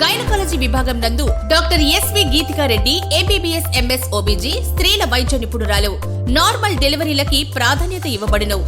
Gynaecology విభాగం నందు doctor SV Geethika Reddy MBBS MS OBG స్త్రీల వైద్య నిపుణురాలు. నార్మల్ డెలివరీలకి ప్రాధాన్యత ఇవ్వబడును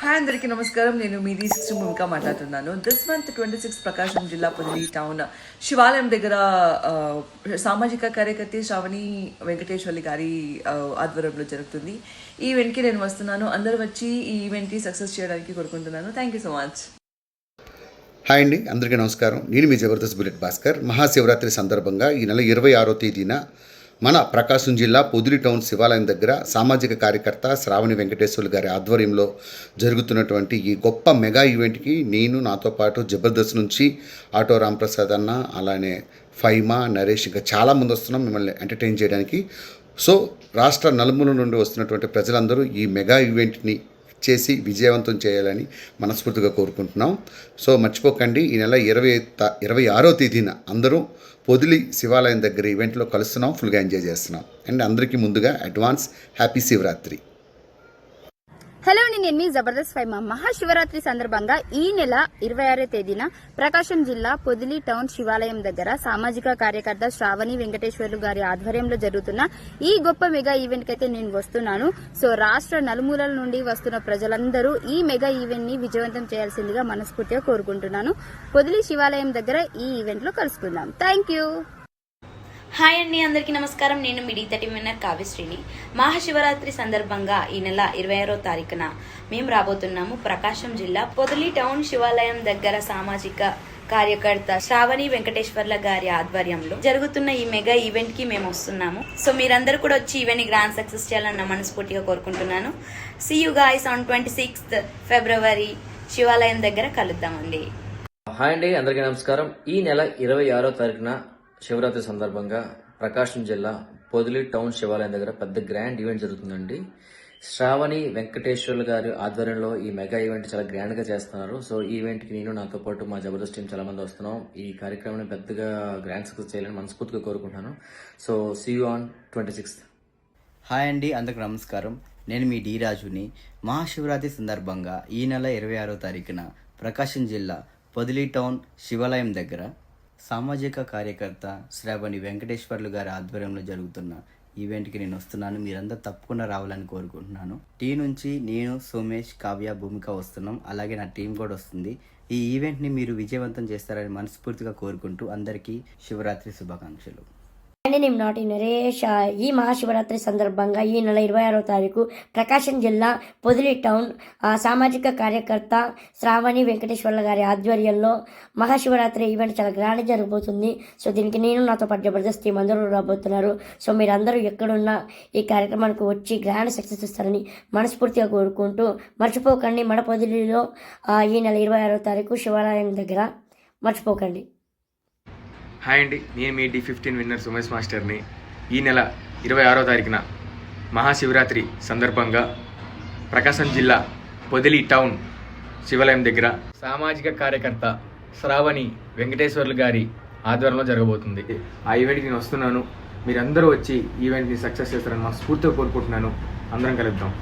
హాయ్ అందరికీ నమస్కారం. నేను మీ డి భూమిక మాట్లాడుతున్నాను. This month twenty six Prakasam జిల్లా పొదిలి టౌన్ శివాలయం దగ్గర సామాజిక కార్యకర్త శ్రావణి వెంకటేశ్వర్లు గారి ఆధ్వర్యంలో జరుగుతుంది. ఈ ఈవెంట్కి నేను వస్తున్నాను. అందరూ వచ్చి ఈ ఈవెంట్కి సక్సెస్ చేయడానికి కోరుకుంటున్నాను. Thank you so much hi అండి అందరికీ నమస్కారం. నేను మీ జబర్దస్త్ బుల్లెట్ భాస్కర్. మహాశివరాత్రి సందర్భంగా ఈ నెల ఇరవై ఆరో తేదీన మన ప్రకాశం జిల్లా పొదిలి టౌన్ శివాలయం దగ్గర సామాజిక కార్యకర్త శ్రావణి వెంకటేశ్వర్లు గారి ఆధ్వర్యంలో జరుగుతున్నటువంటి ఈ గొప్ప మెగా ఈవెంట్కి నేను నాతో పాటు జబర్దస్త్ నుంచి ఆటో రాంప్రసాద్ అన్న అలానే ఫైమా నరేష్ ఇంకా చాలామంది వస్తున్నాం మిమ్మల్ని ఎంటర్టైన్ చేయడానికి. సో రాష్ట్ర నలుమూల నుండి వస్తున్నటువంటి ప్రజలందరూ ఈ మెగా ఈవెంట్ని చేసి విజయవంతం చేయాలని మనస్ఫూర్తిగా కోరుకుంటున్నాం. సో మర్చిపోకండి ఈ నెల ఇరవై ఇరవై ఆరో తేదీన అందరూ పొదిలి శివాలయం దగ్గర ఈవెంట్లో కలుస్తున్నాం ఫుల్గా ఎంజాయ్ చేస్తున్నాం. అండ్ అందరికీ ముందుగా అడ్వాన్స్ హ్యాపీ శివరాత్రి. నేను మీ జబర్దస్త్ ఫైవ్ మహాశివరాత్రి సందర్భంగా ఈ నెల ఇరవై ఆరో తేదీన ప్రకాశం జిల్లా పొదిలి టౌన్ శివాలయం దగ్గర సామాజిక కార్యకర్త శ్రావణి వెంకటేశ్వర్లు గారి ఆధ్వర్యంలో జరుగుతున్న ఈ గొప్ప మెగా ఈవెంట్ కైతే నేను వస్తున్నాను. సో రాష్ట్ర నలుమూలల నుండి వస్తున్న ప్రజలందరూ ఈ మెగా ఈవెంట్ని విజయవంతం చేయాల్సిందిగా మనస్ఫూర్తిగా కోరుకుంటున్నాను. పొదిలి శివాలయం దగ్గర ఈ ఈవెంట్లో కలుసుకుందాం. Thank you. హాయ్ అండి అందరికీ నమస్కారం. నేను మీ థర్టీ విన్నర్ కావ్యశ్రీని. మహాశివరాత్రి సందర్భంగా ఈ నెల ఇరవై ఆరో తారీఖున మేము రాబోతున్నాము ప్రకాశం జిల్లా పొదలి టౌన్ శివాలయం దగ్గర సామాజిక కార్యకర్త శ్రావణి వెంకటేశ్వర్ల గారి ఆధ్వర్యంలో జరుగుతున్న ఈ మెగా ఈవెంట్కి మేము వస్తున్నాము. సో మీరందరూ కూడా వచ్చి ఈవెంట్ని గ్రాండ్ సక్సెస్ చేయాలని మనస్ఫూర్తిగా కోరుకుంటున్నాను. See you guys on twenty sixth February శివాలయం దగ్గర కలుద్దామండి. హాయ్ అండి అందరికీ నమస్కారం. ఈ నెల ఇరవై ఆరో తారీఖున శివరాత్రి సందర్భంగా ప్రకాశం జిల్లా పొదిలి టౌన్ శివాలయం దగ్గర పెద్ద గ్రాండ్ ఈవెంట్ జరుగుతుందండి. శ్రావణి వెంకటేశ్వర్లు గారి ఆధ్వర్యంలో ఈ మెగా ఈవెంట్ చాలా గ్రాండ్గా చేస్తున్నారు. సో ఈ ఈవెంట్కి నేను నాతో పాటు మా జబర్దస్త్ టీం చాలా మంది వస్తున్నాం. ఈ కార్యక్రమాన్ని పెద్దగా గ్రాండ్ సక్సెస్ చేయాలని మనస్ఫూర్తిగా కోరుకుంటున్నాను. So see you on twenty sixth hi అండి అందరికి నమస్కారం. నేను మీ డి రాజుని మహాశివరాత్రి సందర్భంగా ఈ నెల ఇరవై ఆరో తారీఖున ప్రకాశం జిల్లా పొదిలి టౌన్ శివాలయం దగ్గర సామాజిక కార్యకర్త శ్రావణి వెంకటేశ్వర్లు గారి ఆధ్వర్యంలో జరుగుతున్న ఈవెంట్కి నేను వస్తున్నాను. మీరందరూ తప్పకుండా రావాలని కోరుకుంటున్నాను. టీ నుంచి నేను సోమేష్ కావ్య భూమిక వస్తున్నాం. అలాగే నా టీం కూడా వస్తుంది. ఈ ఈవెంట్ని మీరు విజయవంతం చేస్తారని మనస్ఫూర్తిగా కోరుకుంటూ అందరికీ శివరాత్రి శుభాకాంక్షలు. అండి నేను నాటి నరేష్ ఈ మహాశివరాత్రి సందర్భంగా ఈ నెల ఇరవై ఆరో తారీఖు ప్రకాశం జిల్లా పొదిలి టౌన్ సామాజిక కార్యకర్త శ్రావణి వెంకటేశ్వర్ల గారి ఆధ్వర్యంలో మహాశివరాత్రి ఈవెంట్ చాలా గ్రాండ్ జరగబోతుంది. సో దీనికి నేను నాతో పాటు జబర్దస్త్ టీం అందరూ రాబోతున్నారు. సో మీరందరూ ఎక్కడున్నా ఈ కార్యక్రమానికి వచ్చి గ్రాండ్ సక్సెస్ ఇస్తారని మనస్ఫూర్తిగా కోరుకుంటూ మర్చిపోకండి. మన పొదిలిలో ఈ నెల ఇరవై ఆరో తారీఖు శివాలయం దగ్గర మర్చిపోకండి. హాయ్ అండి నేను మీ డి ఫిఫ్టీన్ విన్నర్ సుమేష్ మాస్టర్ని. ఈ నెల ఇరవై ఆరో తారీఖున మహాశివరాత్రి సందర్భంగా ప్రకాశం జిల్లా పొదిలి టౌన్ శివాలయం దగ్గర సామాజిక కార్యకర్త శ్రావణి వెంకటేశ్వర్లు గారి ఆధ్వర్యంలో జరగబోతుంది. ఆ ఈవెంట్కి నేను వస్తున్నాను. మీరందరూ వచ్చి ఈవెంట్ని సక్సెస్ చేస్తారని మనస్ఫూర్తిగా కోరుకుంటున్నాను. అందరం కలుద్దాం.